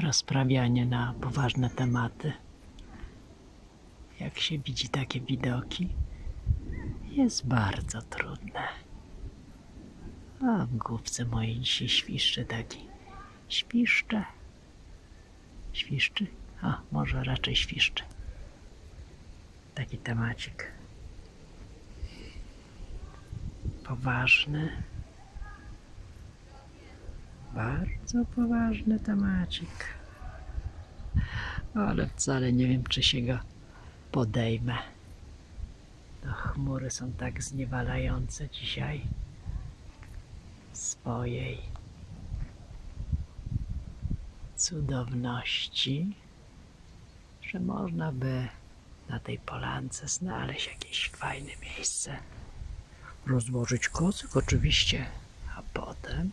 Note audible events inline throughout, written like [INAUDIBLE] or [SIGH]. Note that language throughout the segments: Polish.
rozprawianie na poważne tematy. Jak się widzi takie widoki, jest bardzo trudne. A w główce mojej dzisiaj świszczy taki. Świszcze. Świszczy? A, może raczej świszczy. Taki temacik. Poważny. Bardzo poważny temacik. Ale wcale nie wiem, czy się go podejmę. No, chmury są tak zniewalające dzisiaj swojej cudowności, że można by na tej polance znaleźć jakieś fajne miejsce. Rozłożyć kocyk oczywiście, a potem,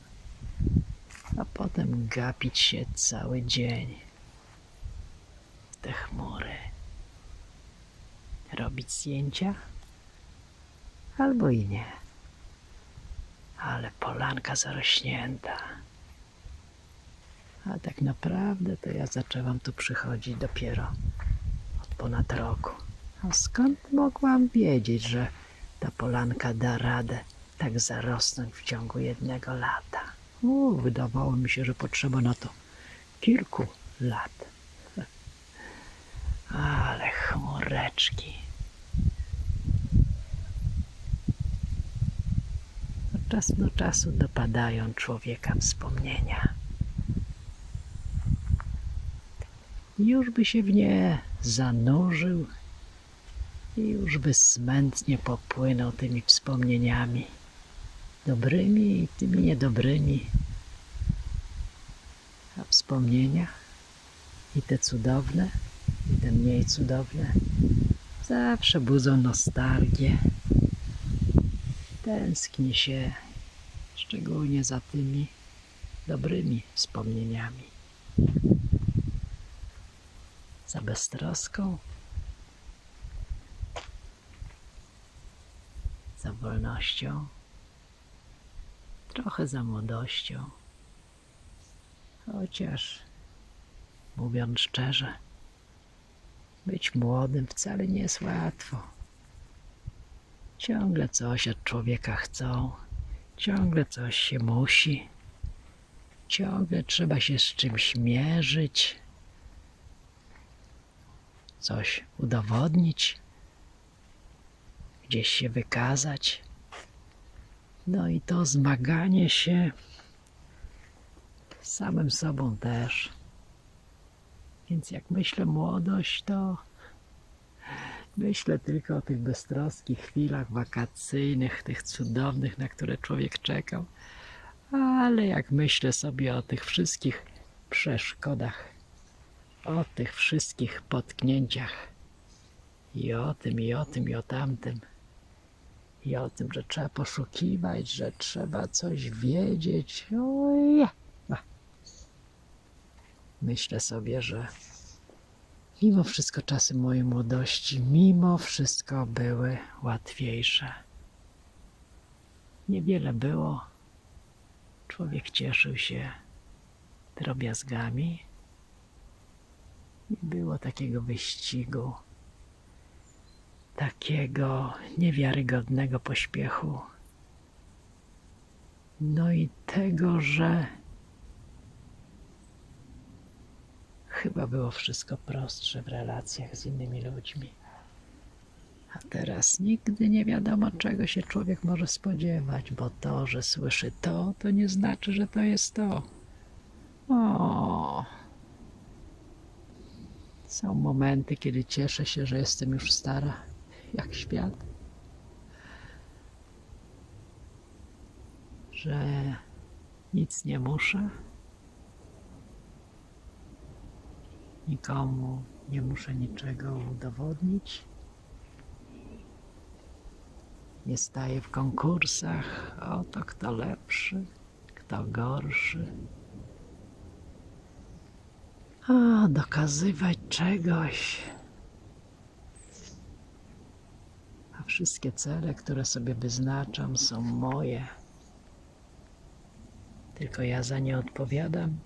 a potem gapić się cały dzień w te chmury. Robić zdjęcia albo i nie. Ale polanka zarośnięta. A tak naprawdę to ja zaczęłam tu przychodzić dopiero od ponad roku. A skąd mogłam wiedzieć, że ta polanka da radę tak zarosnąć w ciągu jednego lata? U, wydawało mi się, że potrzeba na to kilku lat. [LAUGHS] Ale chmureczki. Od czasu do czasu dopadają człowieka wspomnienia. Już by się w nie zanurzył i już by smętnie popłynął tymi wspomnieniami, dobrymi i tymi niedobrymi. A wspomnienia i te cudowne, i te mniej cudowne zawsze budzą nostalgię. Tęskni się szczególnie za tymi dobrymi wspomnieniami. Za beztroską, za wolnością, trochę za młodością. Chociaż, mówiąc szczerze, być młodym wcale nie jest łatwo. Ciągle coś od człowieka chcą, ciągle coś się musi, ciągle trzeba się z czymś mierzyć, coś udowodnić, gdzieś się wykazać. No i to zmaganie się z samym sobą też. Więc jak myślę młodość, to myślę tylko o tych beztroskich chwilach wakacyjnych, tych cudownych, na które człowiek czekał. Ale jak myślę sobie o tych wszystkich przeszkodach, o tych wszystkich potknięciach i o tym, i o tym, i o tamtym, i o tym, że trzeba poszukiwać, że trzeba coś wiedzieć. Oj, a. Myślę sobie, że mimo wszystko czasy mojej młodości, mimo wszystko były łatwiejsze. Niewiele było. Człowiek cieszył się drobiazgami. Nie było takiego wyścigu, takiego niewiarygodnego pośpiechu. No i tego, że chyba było wszystko prostsze w relacjach z innymi ludźmi. A teraz nigdy nie wiadomo, czego się człowiek może spodziewać, bo to, że słyszy to, to nie znaczy, że to jest to. O. Są momenty, kiedy cieszę się, że jestem już stara, jak świat. Że nic nie muszę. Nikomu nie muszę niczego udowodnić. Nie staję w konkursach o to, kto lepszy, kto gorszy. A, dokazywać czegoś. A wszystkie cele, które sobie wyznaczam, są moje. Tylko ja za nie odpowiadam.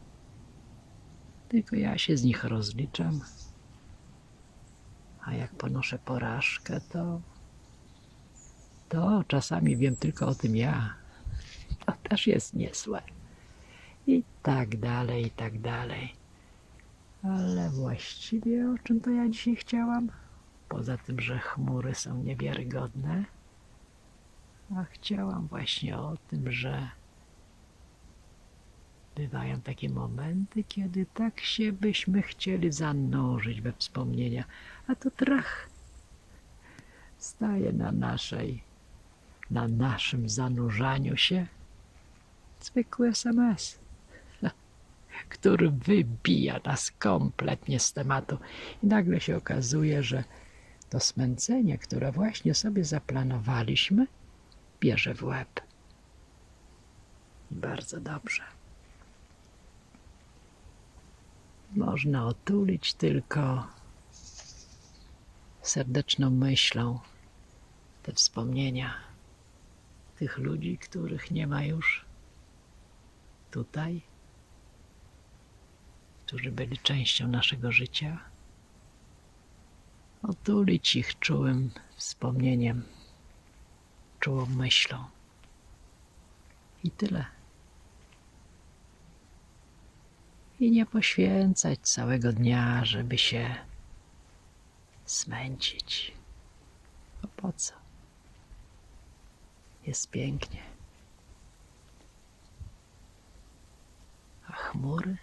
Tylko ja się z nich rozliczam. A jak ponoszę porażkę, to. To czasami wiem tylko o tym ja. To też jest niezłe. I tak dalej, i tak dalej. Ale właściwie o czym to ja dzisiaj chciałam? Poza tym, że chmury są niewiarygodne. A chciałam właśnie o tym, że bywają takie momenty, kiedy tak się byśmy chcieli zanurzyć we wspomnienia, a to trach staje na naszej, na naszym zanurzaniu się. Zwykły SMS, [LAUGHS] który wybija nas kompletnie z tematu. I nagle się okazuje, że to smęcenie, które właśnie sobie zaplanowaliśmy, bierze w łeb. Bardzo dobrze. Można otulić tylko serdeczną myślą te wspomnienia tych ludzi, których nie ma już tutaj, którzy byli częścią naszego życia. Otulić ich czułym wspomnieniem, czułą myślą. I tyle. I nie poświęcać całego dnia, żeby się smęcić. Bo po co? Jest pięknie. A chmury?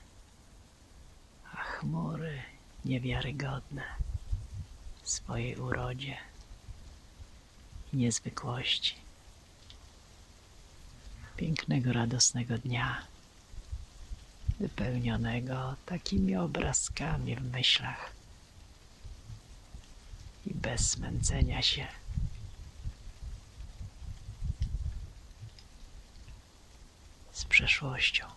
A chmury niewiarygodne swojej urodzie i niezwykłości. Pięknego, radosnego dnia, wypełnionego takimi obrazkami w myślach i bez smęcenia się. z przeszłością.